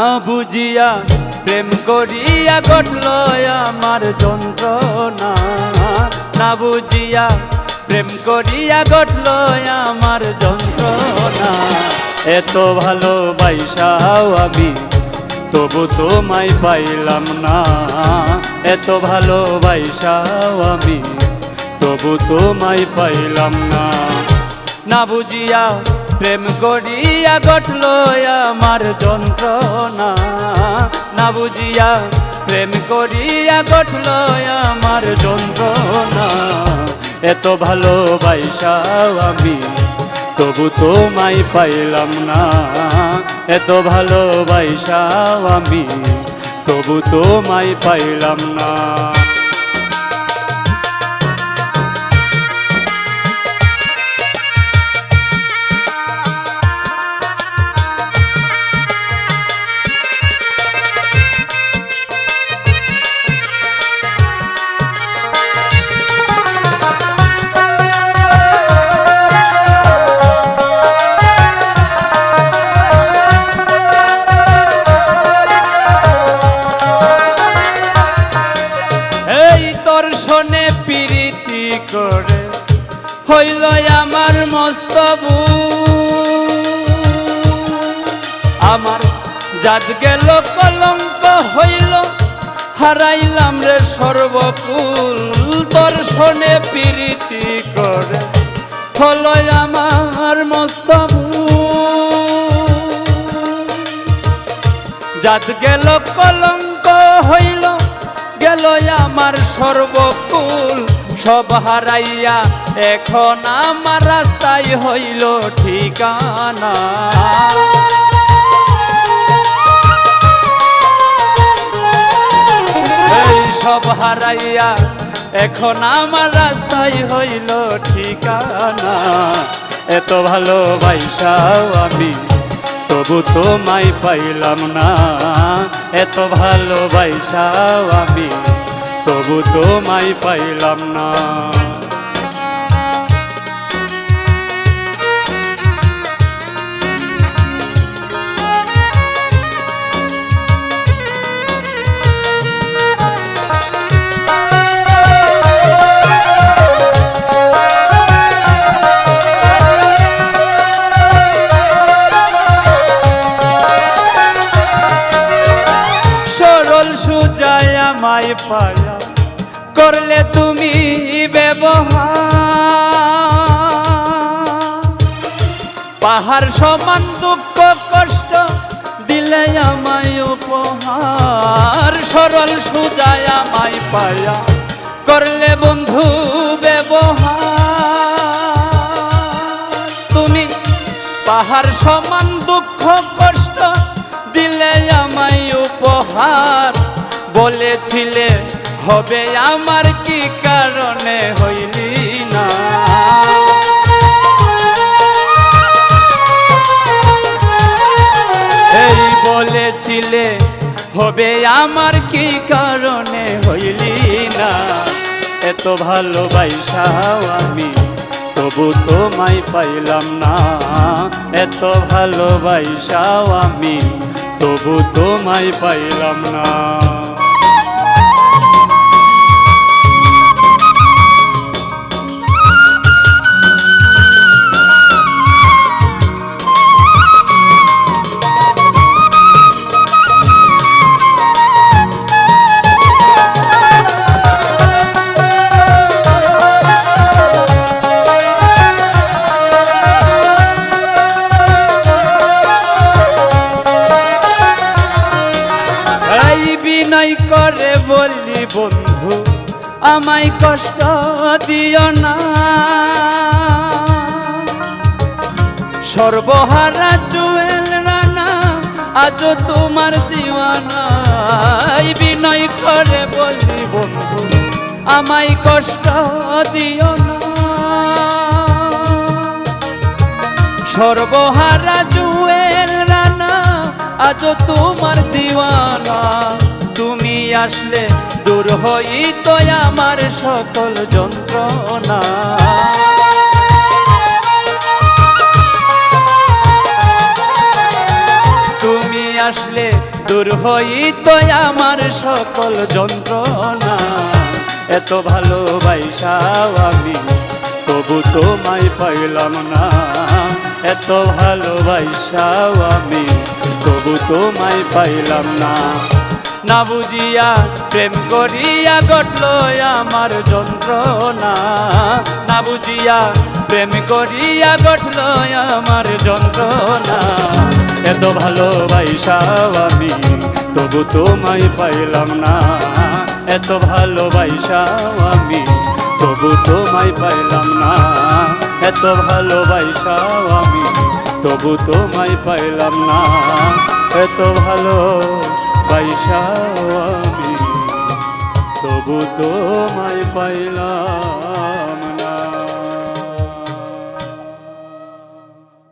বুঝিয়া প্রেম করিয়া ঘটল আমার যন্ত্রণা। না বুঝিয়া প্রেম করিয়া ঘটল আমার যন্ত্রণা। এত ভালোবাসাও আমি, তবু তোমায় পাইলাম না। এত ভালোবাসাও আমি, তবু তোমায় পাইলাম না। না বুঝিয়া প্রেম করিয়া ঘটল আমার যন্ত্রণা। না বুঝিয়া প্রেম করিয়া ঘটল আমার যন্ত্রণা। এত ভালোবাসাও আমি, তবু তোমায় পাইলাম না। এত ভালোবাসাও আমি, তবু তোমায় পাইলাম না। হইল আমার মস্তবু আমার জাত গেল, কলঙ্ক হইল, হারাইলাম রে সর্বকুল। তোর শোনে প্রীতি করে হলো আমার মস্তবু জাত গেল, কলঙ্ক হইল, গেল আমার সর্বকুল। সব হারাইয়া, এখন আমার রাস্তায় হইল ঠিকানা। এই সব হারাইয়া, এখন আমার রাস্তায় হইল ঠিকানা। এত ভালোবাসাও আমি, তবু তোমায় পাইলাম না। এত ভালোবাসাও আমি তবু তোমায় পাইলাম না। সরল সুজায় আমায় পায়া করলে তুমি ব্যবহার। পাহাড় সমান দুঃখ, কষ্ট দিলে আমায় উপহার। সরল সুজায় আমায় পায়া করলে বন্ধু ব্যবহার। তুমি পাহাড় সমান দুঃখ, কষ্ট দিলে আমায় উপহার বলেছিলে, হবে আমার কি কারণে হইলি না? এই বলেছিলে, হবে আমার কি কারণে হইলি না? এত ভালোবাসাও আমি, তবু তোমায় পাইলাম না। এত ভালোবাসাও আমি তবু তোমায় পাইলাম না। কষ্ট দিও না। সর্বহারা জুয়েল রানা আজ তোমার দিওয়ানা বিনয় করে বললি বন্ধু, আমায় কষ্ট দিও না। সর্বহারা জুয়েল রানা আজ তোমার দিওয়ানা তুমি আসলে দূর হইত আমার সকল যন্ত্রণা। তুমি আসলে দূর হইত আমার সকল যন্ত্রণা। এত ভালোবাইসাও আমি তবু তোমায় পাইলাম না। এত ভালোবাইসাও আমি তবু তোমায় পাইলাম না। না বুঝিয়া প্রেম করিয়া ঘটল আমার যন্ত্রণা। না বুঝিয়া প্রেম করিয়া ঘটল আমার যন্ত্রণা। এত ভালোবাইসাও আমি, তবু তোমায় পাইলাম না। এত ভালোবাইসাও আমি, তবু তোমায় পাইলাম না। এত ভালোবাইসাও আমি, তবু তোমায় পাইলাম না। এত ভালো বাইসাও আমি তবু তোমায় পাইলাম